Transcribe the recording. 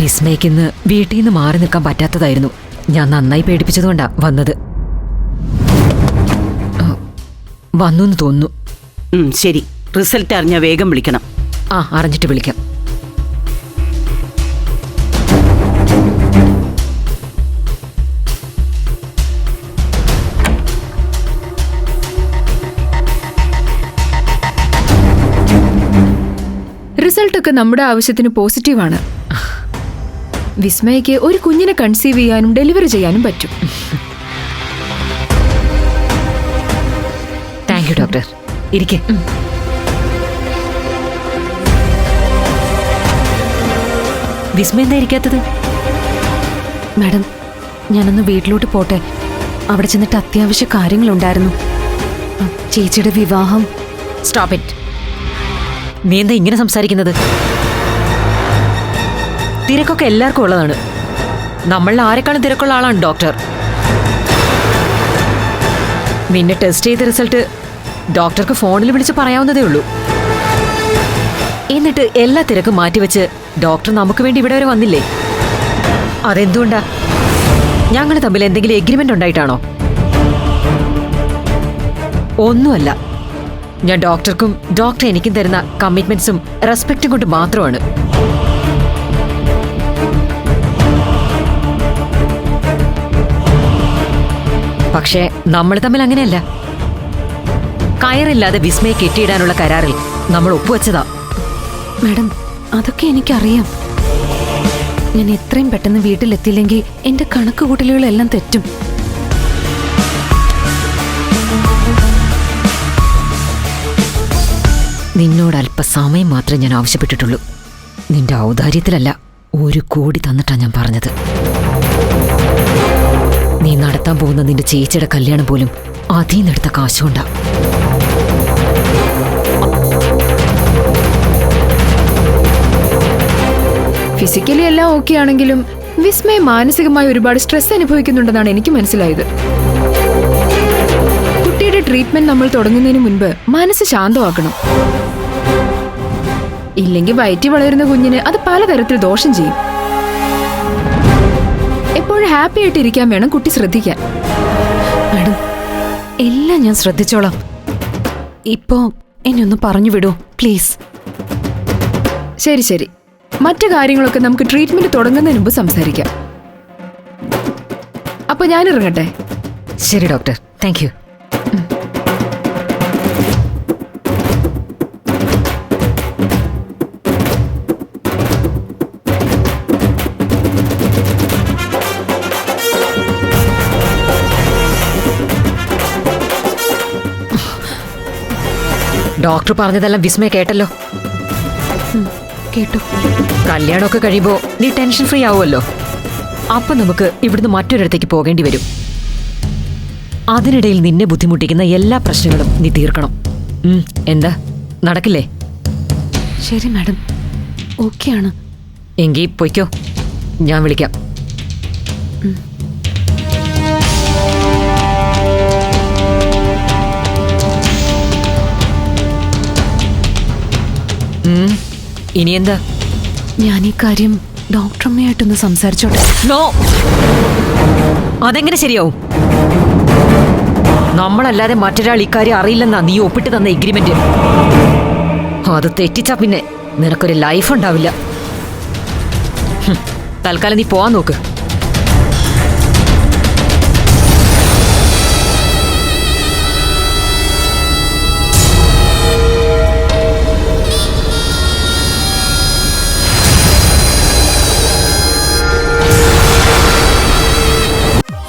വിസ്മയ്ക്കിന്ന് വീട്ടിൽ നിന്ന് മാറി നിൽക്കാൻ പറ്റാത്തതായിരുന്നു. ഞാൻ നന്നായി പേടിപ്പിച്ചതുകൊണ്ടാ വന്നത്. വന്നു എന്ന് തോന്നുന്നു. ഉം, ശരി. റിസൾട്ട് അറിഞ്ഞ വേഗം വിളിക്കണം. ആ അറിഞ്ഞിട്ട് വിളിക്കാം. റിസൾട്ടൊക്കെ നമ്മുടെ ആവശ്യത്തിന് പോസിറ്റീവാണ്. വിസ്മയക്ക് ഒരു കുഞ്ഞിനെ കൺസീവ് ചെയ്യാനും ഡെലിവറി ചെയ്യാനും പറ്റും. താങ്ക് യു ഡോക്ടർ ഇരിക്കെ. വിസ്മയ എന്താ ഇരിക്കാത്തത്? മാഡം ഞാനൊന്ന് വീട്ടിലോട്ട് പോട്ടെ. അവിടെ ചെന്നിട്ട് അത്യാവശ്യ കാര്യങ്ങളുണ്ടായിരുന്നു. ചേച്ചിയുടെ വിവാഹം. സ്റ്റോപ്പ് ഇറ്റ് നീ എന്താ ഇങ്ങനെ സംസാരിക്കുന്നത്? തിരക്കൊക്കെ എല്ലാവർക്കും ഉള്ളതാണ്. നമ്മളിൽ ആരെക്കാളും തിരക്കുള്ള ആളാണ് ഡോക്ടർ. നിന്നെ ടെസ്റ്റ് ചെയ്ത റിസൾട്ട് ഡോക്ടർക്ക് ഫോണിൽ വിളിച്ച് പറയാവുന്നതേ ഉള്ളൂ. എന്നിട്ട് എല്ലാ തിരക്കും മാറ്റിവെച്ച് ഡോക്ടർ നമുക്ക് വേണ്ടി ഇവിടെ വരെ വന്നില്ലേ? അതെന്തുകൊണ്ടാ? ഞങ്ങൾ തമ്മിൽ എന്തെങ്കിലും എഗ്രിമെന്റ് ഉണ്ടായിട്ടാണോ? ഒന്നുമല്ല. ഞാൻ ഡോക്ടർക്കും ഡോക്ടർ എനിക്കും തരുന്ന കമ്മിറ്റ്മെന്റ്സും റെസ്പെക്റ്റും കൊണ്ട് മാത്രമാണ്. പക്ഷേ നമ്മൾ തമ്മിൽ അങ്ങനെയല്ല. കയറില്ലാതെ വിസ്മയെ കെട്ടിയിടാനുള്ള കരാറിൽ നമ്മൾ ഒപ്പുവെച്ചതാ. മാഡം അതൊക്കെ എനിക്കറിയാം. ഞാൻ എത്രയും പെട്ടെന്ന് വീട്ടിലെത്തിയില്ലെങ്കിൽ എന്റെ കണക്ക് കൂട്ടലുകളെല്ലാം തെറ്റും. നിന്നോട് അല്പസമയം മാത്രമേ ഞാൻ ആവശ്യപ്പെട്ടിട്ടുള്ളൂ. നിന്റെ ഔദാര്യത്തിലല്ല ഒരു കോടി തന്നിട്ടാണ് ഞാൻ പറഞ്ഞത്. നീ നടത്താൻ പോകുന്ന നിന്റെ ചേച്ചിയുടെ കല്യാണം പോലും അതിൽ നിന്നെടുത്ത കാശുകൊണ്ടാ. ഫിസിക്കലി എല്ലാം ഓക്കെ ആണെങ്കിലും വിസ്മയ മാനസികമായി ഒരുപാട് സ്ട്രെസ് അനുഭവിക്കുന്നുണ്ടെന്നാണ് എനിക്ക് മനസ്സിലായത്. കുട്ടിയുടെ ട്രീറ്റ്മെന്റ് നമ്മൾ തുടങ്ങുന്നതിന് മുൻപ് മനസ്സ് ശാന്തമാക്കണം. ഇല്ലെങ്കിൽ വയറ്റി വളരുന്ന കുഞ്ഞിന് അത് പലതരത്തിൽ ദോഷം ചെയ്യും. എപ്പോഴും ഹാപ്പി ആയിട്ട് ഇരിക്കാൻ വേണം കുട്ടി ശ്രദ്ധിക്കാൻ. മാഡം എല്ലാം ഞാൻ ശ്രദ്ധിച്ചോളാം. ഇപ്പോ എന്നെ ഒന്ന് പറഞ്ഞു വിടൂ പ്ലീസ്. ശരി ശരി. മറ്റു കാര്യങ്ങളൊക്കെ നമുക്ക് ട്രീറ്റ്മെന്റ് തുടങ്ങുന്നതിന് മുമ്പ് സംസാരിക്കാം. അപ്പൊ ഞാൻ ഇറങ്ങട്ടെ ശരി ഡോക്ടർ. താങ്ക് ഡോക്ടർ പറഞ്ഞതെല്ലാം വിസ്മയ കേട്ടല്ലോ. കേട്ടു. കല്യാണമൊക്കെ കഴിയുമ്പോ നീ ടെൻഷൻ ഫ്രീ ആവുമല്ലോ. അപ്പൊ നമുക്ക് ഇവിടുന്ന് മറ്റൊരിടത്തേക്ക് പോകേണ്ടി വരും. അതിനിടയിൽ നിന്നെ ബുദ്ധിമുട്ടിക്കുന്ന എല്ലാ പ്രശ്നങ്ങളും നീ തീർക്കണം. എന്താ? നടക്കില്ലേ? ശരി മാഡം. ഓക്കെയാണ്. എങ്കി പൊയ്ക്കോ. ഞാൻ വിളിക്കാം. ഇനി എന്താ ഞാൻ ഈ കാര്യം ഡോക്ടറമ്മയായിട്ടൊന്ന് സംസാരിച്ചോട്ടെ. നോ. അതെങ്ങനെ ശരിയാവും? നമ്മളല്ലാതെ മറ്റൊരാൾ ഇക്കാര്യം അറിയില്ലെന്നാ നീ ഒപ്പിട്ട് തന്ന എഗ്രിമെന്റ് അത് തെറ്റിച്ചാ പിന്നെ നിനക്കൊരു ലൈഫ് ഉണ്ടാവില്ല. തൽക്കാലം നീ പോവാൻ നോക്ക്.